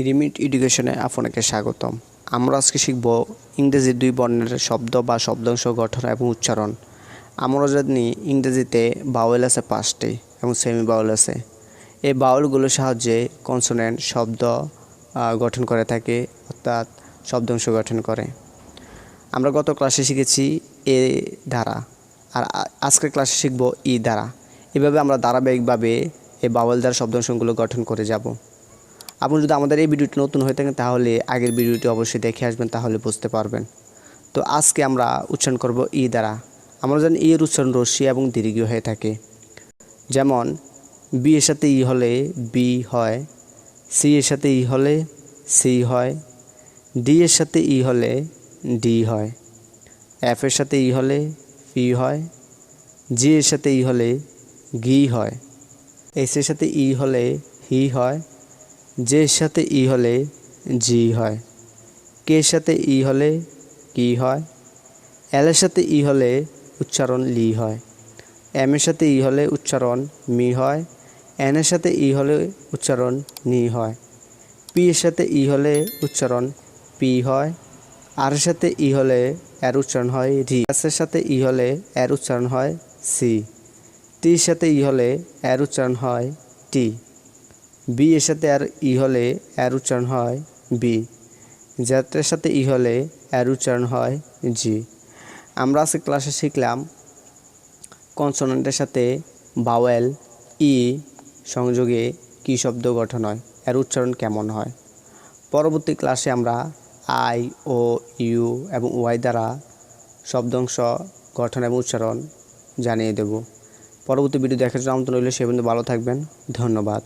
Three minute এডুকেশনে আপনাকে স্বাগতম। আমরা আজকে শিখব ইংরেজি দুই বর্ণের শব্দ বা শব্দাংশ গঠন এবং উচ্চারণ। আমরা জানি ইংরেজিতে বাউল আছে পাঁচটি এবং সেমি বাউল আছে। এই বাউলগুলোর সাহায্যে কনসোনেন্ট শব্দ গঠন করে থাকে, অর্থাৎ শব্দাংশ গঠন করে। আমরা গত ক্লাসে শিখেছি এ ধারা আর আজকের ক্লাসে শিখব ই ধারা এভাবে আমরা ধারাবাহিকভাবে এই বাউল দ্বারা শব্দাংশগুলো গঠন করে যাব। আপনি যদি আমাদের এই ভিডিওটি নতুন হয়ে থাকেন, তাহলে আগের ভিডিওটি অবশ্যই দেখে আসবেন, তাহলে বুঝতে পারবেন। তো আজকে আমরা উচ্চারণ করব ই দ্বারা। আমরা জানি ই এর উচ্চারণ রশ্মি এবং দীর্ঘ হয়ে থাকে। যেমন, বি এর সাথে ই হলে বি হয়, সি এর সাথে ই হলে সি হয়, ডি এর সাথে ই হলে ডি হয়, এফ এর সাথে ই হলে পি হয়, জি এর সাথে ই হলে গি হয়, এস এর সাথে ই হলে হি হয় এর সাথে ই হলে জি হয়, কে সাথে ই হলে কি হয়, এল এর সাথে ই হলে উচ্চারণ লি হয়, এম এর সাথে ই হলে উচ্চারণ মি হয়, এন এর সাথে ই হলে উচ্চারণ নি হয়, পি এর সাথে ই হলে উচ্চারণ পি হয়, আর এর সাথে ই হলে এর উচ্চারণ হয় রি এর সাথে ই হলে এর উচ্চারণ হয় সি, টি এর সাথে ই হলে এর উচ্চারণ হয় টি। বি এর সাথে আর ই হলে এর উচ্চারণ হয় বি। জেটের সাথে ই হলে এর উচ্চারণ হয় জি। আমরা আজকে ক্লাসে শিখলাম কনসোনেন্টের সাথে বাওয়েল ই সংযোগে কী শব্দ গঠন হয়, এর উচ্চারণ কেমন হয়। পরবর্তী ক্লাসে আমরা আই ও ইউ এবং ওয়াই দ্বারা শব্দাংশ গঠন এবং উচ্চারণ জানিয়ে দেব। পরবর্তী ভিডিও দেখার জন্য আমন্ত্রণ রইল, সে পর্যন্ত ভালো থাকবেন। ধন্যবাদ।